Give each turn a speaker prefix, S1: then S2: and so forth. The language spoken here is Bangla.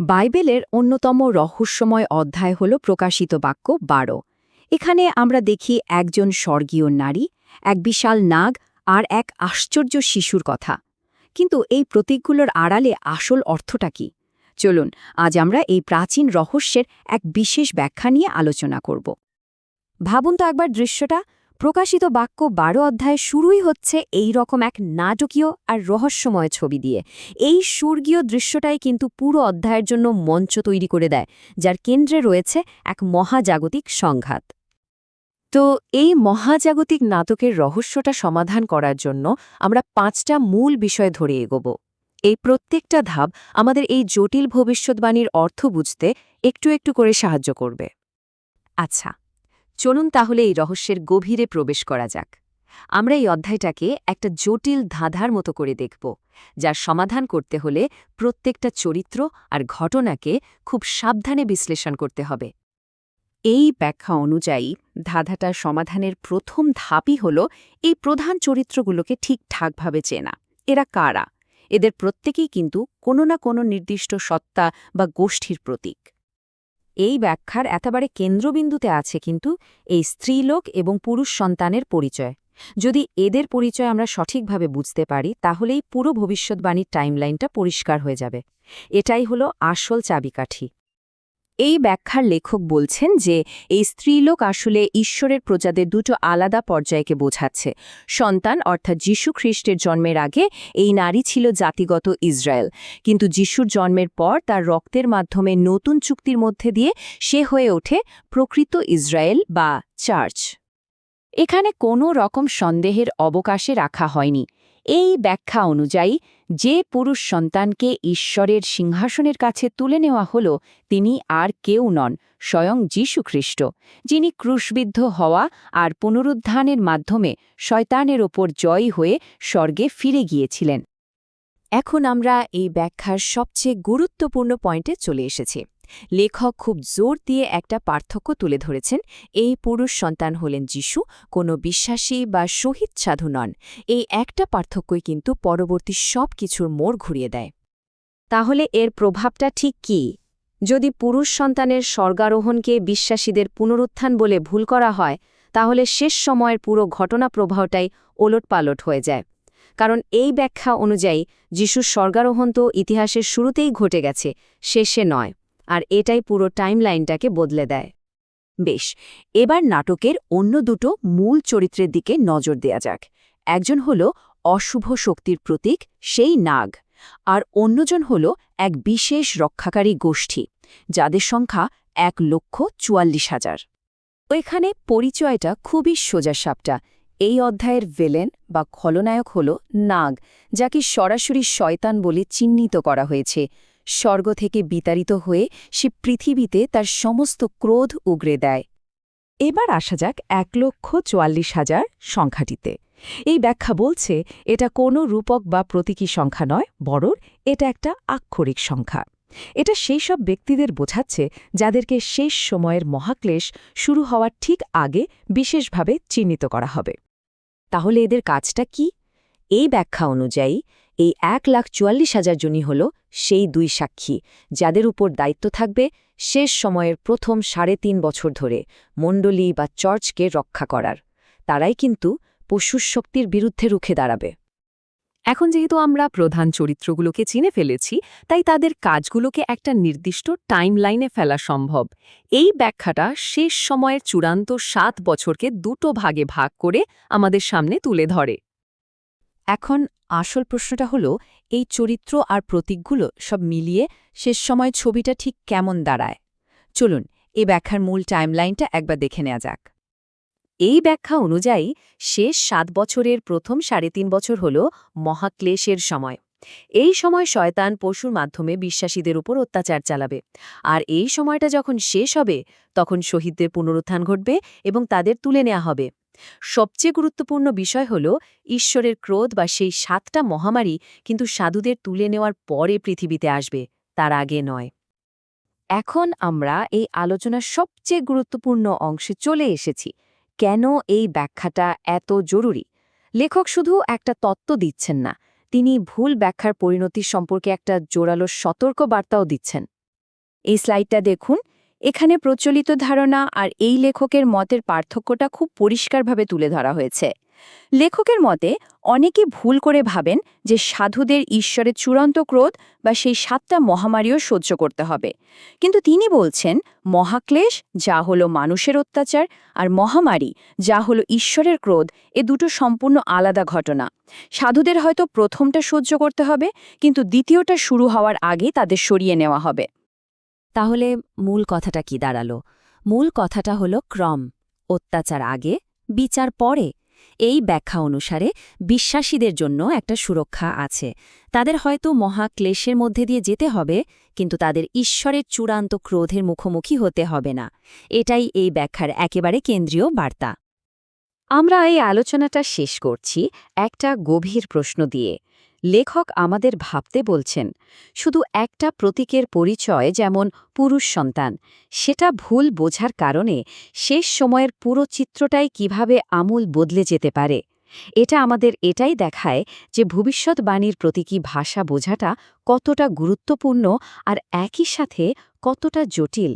S1: বাইবেলের অন্যতম রহস্যময় অধ্যায় হল প্রকাশিত বাক্য বারো। এখানে আমরা দেখি একজন স্বর্গীয় নারী, এক বিশাল নাগ আর এক আশ্চর্য শিশুর কথা। কিন্তু এই প্রতীকগুলোর আড়ালে আসল অর্থটা কি? চলুন, আজ আমরা এই প্রাচীন রহস্যের এক বিশেষ ব্যাখ্যা নিয়ে আলোচনা করব। ভাবুন তো একবার দৃশ্যটা। প্রকাশিত বাক্য বারো অধ্যায় শুরুই হচ্ছে এই রকম এক নাটকীয় আর রহস্যময় ছবি দিয়ে। এই স্বর্গীয় দৃশ্যটাই কিন্তু পুরো অধ্যায়ের জন্য মঞ্চ তৈরি করে দেয়, যার কেন্দ্রে রয়েছে এক মহাজাগতিক সংঘাত। তো এই মহাজাগতিক নাটকের রহস্যটা সমাধান করার জন্য আমরা পাঁচটা মূল বিষয় ধরে এগোব। এই প্রত্যেকটা ধাপ আমাদের এই জটিল ভবিষ্যৎবাণীর অর্থ বুঝতে একটু একটু করে সাহায্য করবে। আচ্ছা চলুন তাহলে এই রহস্যের গভীরে প্রবেশ করা যাক। আমরা এই অধ্যায়টাকে একটা জটিল ধাঁধার মতো করে দেখব, যার সমাধান করতে হলে প্রত্যেকটা চরিত্র আর ঘটনাকে খুব সাবধানে বিশ্লেষণ করতে হবে। এই ব্যাখ্যা অনুযায়ী, ধাঁধাটার সমাধানের প্রথম ধাপই হল এই প্রধান চরিত্রগুলোকে ঠিকঠাকভাবে চেনা। এরা কারা? এদের প্রত্যেকেই কিন্তু কোনো না কোনো নির্দিষ্ট সত্তা বা গোষ্ঠীর প্রতীক। এই ব্যাখ্যার এতবারে কেন্দ্রবিন্দুতে আছে কিন্তু এই স্ত্রীলোক এবং পুরুষ সন্তানের পরিচয়। যদি এদের পরিচয় আমরা সঠিকভাবে বুঝতে পারি, তাহলেই পুরো ভবিষ্যৎবাণীর টাইমলাইনটা পরিষ্কার হয়ে যাবে। এটাই হলো আসল চাবিকাঠি। এই ব্যাখ্যার লেখক বলছেন যে, এই স্ত্রীলোক আসলে ঈশ্বরের প্রজাদের দুটো আলাদা পর্যায়কে বোঝাচ্ছে। সন্তান অর্থাৎ যীশু খ্রিস্টের জন্মের আগে এই নারী ছিল জাতিগত ইসরায়েল। কিন্তু যিশুর জন্মের পর তার রক্তের মাধ্যমে নতুন চুক্তির মধ্যে দিয়ে সে হয়ে ওঠে প্রকৃত ইসরায়েল বা চার্চ। এখানে কোনো রকম সন্দেহের অবকাশে রাখা হয়নি। এই ব্যাখ্যা অনুযায়ী, যে পুরুষ সন্তানকে ঈশ্বরের সিংহাসনের কাছে তুলে নেওয়া হল, তিনি আর কেউ নন, স্বয়ং যীশুখ্রিস্ট যিনি ক্রুশবিদ্ধ হওয়া আর পুনরুদ্ধানের মাধ্যমে শয়তানের ওপর জয়ী হয়ে স্বর্গে ফিরে গিয়েছিলেন। এখন আমরা এই ব্যাখ্যার সবচেয়ে গুরুত্বপূর্ণ পয়েন্টে চলে এসেছি। লেখক খুব জোর দিয়ে একটা পার্থক্য তুলে ধরেছেন। এই পুরুষ সন্তান হলেন যিশু, কোনো বিশ্বাসী বা শহীদ সাধু নন। এই একটা পার্থক্যই কিন্তু পরবর্তী সব কিছুর মোড় ঘুরিয়ে দেয়। তাহলে এর প্রভাবটা ঠিক কি? যদি পুরুষ সন্তানের স্বর্গারোহণকে বিশ্বাসীদের পুনরুত্থান বলে ভুল করা হয়, তাহলে শেষ সময়ের পুরো ঘটনা প্রবাহটাই ওলটপালট হয়ে যায়। কারণ এই ব্যাখ্যা অনুযায়ী, যিশুর স্বর্গারোহণ তো ইতিহাসের শুরুতেই ঘটে গেছে, শেষে নয়। আর এটাই পুরো টাইমলাইনটাকে বদলে দেয়। বেশ, এবার নাটকের অন্য দুটো মূল চরিত্রের দিকে নজর দেয়া যাক। একজন হল অশুভ শক্তির প্রতীক, সেই নাগ, আর অন্যজন হল এক বিশেষ রক্ষাকারী গোষ্ঠী, যাদের সংখ্যা এক লক্ষ চুয়াল্লিশ হাজার। এখানে পরিচয়টা খুবই সোজাসাপটা এই অধ্যায়ের ভেলেন বা খলনায়ক হল নাগ, যাকে সরাসরি শয়তান বলে চিহ্নিত করা হয়েছে। স্বর্গ থেকে বিতাড়িত হয়ে সে পৃথিবীতে তার সমস্ত ক্রোধ উগরে দেয়। এবার আসা যাক এক লক্ষ চুয়াল্লিশ হাজার সংখ্যাটিতে। এই ব্যাখ্যা বলছে, এটা কোনো রূপক বা প্রতীকী সংখ্যা নয়, বরং এটা একটা আক্ষরিক সংখ্যা। এটা সেই সব ব্যক্তিদের বোঝাচ্ছে যাদেরকে শেষ সময়ের মহাক্লেশ শুরু হওয়ার ঠিক আগে বিশেষভাবে চিহ্নিত করা হবে। তাহলে এদের কাজটা কি? এই ব্যাখ্যা অনুযায়ী এই এক লাখ চুয়াল্লিশ হাজার জনই হল সেই দুই সাক্ষী, যাদের উপর দায়িত্ব থাকবে শেষ সময়ের প্রথম সাড়ে তিন বছর ধরে মণ্ডলী বা চর্চকে রক্ষা করার। তারাই কিন্তু পশুর শক্তির বিরুদ্ধে রুখে দাঁড়াবে। এখন যেহেতু আমরা প্রধান চরিত্রগুলোকে চিনে ফেলেছি, তাই তাদের কাজগুলোকে একটা নির্দিষ্ট টাইমলাইনে ফেলা সম্ভব। এই ব্যাখ্যাটা শেষ সময়ের চূড়ান্ত সাত বছরকে দুটো ভাগে ভাগ করে আমাদের সামনে তুলে ধরে। এখন আসল প্রশ্নটা হলো, এই চরিত্র আর প্রতীকগুলো সব মিলিয়ে শেষ সময় ছবিটা ঠিক কেমন দাঁড়ায়? চলুন এই ব্যাখ্যার মূল টাইমলাইনটা একবার দেখে নেওয়া যাক। এই ব্যাখ্যা অনুযায়ী, শেষ সাত বছরের প্রথম সাড়ে তিন বছর হল মহাক্লেশের সময়। এই সময় শয়তান পশুর মাধ্যমে বিশ্বাসীদের উপর অত্যাচার চালাবে। আর এই সময়টা যখন শেষ হবে, তখন শহীদদের পুনরুত্থান ঘটবে এবং তাদের তুলে নেওয়া হবে। সবচেয়ে গুরুত্বপূর্ণ বিষয় হল ঈশ্বরের ক্রোধ বা সেই সাতটা মহামারী কিন্তু সাধুদের তুলে নেওয়ার পরে পৃথিবীতে আসবে, তার আগে নয়। এখন আমরা এই আলোচনার সবচেয়ে গুরুত্বপূর্ণ অংশে চলে এসেছি, কেন এই ব্যাখ্যাটা এত জরুরি? লেখক শুধু একটা তত্ত্ব দিচ্ছেন না, তিনি ভুল ব্যাখ্যার পরিণতি সম্পর্কে একটা জোরালো সতর্ক বার্তাও দিচ্ছেন। এই স্লাইডটা দেখুন এখানে প্রচলিত ধারণা আর এই লেখকের মতের পার্থক্যটা খুব পরিষ্কারভাবে তুলে ধরা হয়েছে। লেখকের মতে, অনেকে ভুল করে ভাবেন যে সাধুদের ঈশ্বরের চূড়ান্ত ক্রোধ বা সেই সাতটা মহামারীও সহ্য করতে হবে। কিন্তু তিনি বলছেন, মহাক্লেশ, যা হলো মানুষের অত্যাচার, আর মহামারী, যা হলো ঈশ্বরের ক্রোধ, এ দুটো সম্পূর্ণ আলাদা ঘটনা। সাধুদের হয়তো প্রথমটা সহ্য করতে হবে, কিন্তু দ্বিতীয়টা শুরু হওয়ার আগে তাদের সরিয়ে নেওয়া হবে।
S2: তাহলে মূল কথাটা কি দাঁড়াল? মূল কথাটা হলো ক্রম, অত্যাচার আগে, বিচার পরে। এই ব্যাখ্যা অনুসারে বিশ্বাসীদের জন্য একটা সুরক্ষা আছে। তাদের হয়তো মহা ক্লেশের মধ্যে দিয়ে যেতে হবে, কিন্তু তাদের ঈশ্বরের চূড়ান্ত ক্রোধের মুখোমুখি হতে হবে না। এটাই এই ব্যাখ্যার একেবারে কেন্দ্রীয় বার্তা।
S1: আমরা এই আলোচনাটা শেষ করছি একটা গভীর প্রশ্ন দিয়ে। লেখক আমাদের ভাবতে বলছেন, শুধু একটা প্রতীকের পরিচয় যেমন পুরুষ সন্তান, সেটা ভুল বোঝার কারণে শেষ সময়ের পুরো চিত্রটাই কীভাবে আমূল বদলে যেতে পারে। এটা আমাদের এটাই দেখায় যে ভবিষ্যৎবাণীর প্রতীকী ভাষা বোঝাটা কতটা গুরুত্বপূর্ণ আর একই সাথে কতটা জটিল।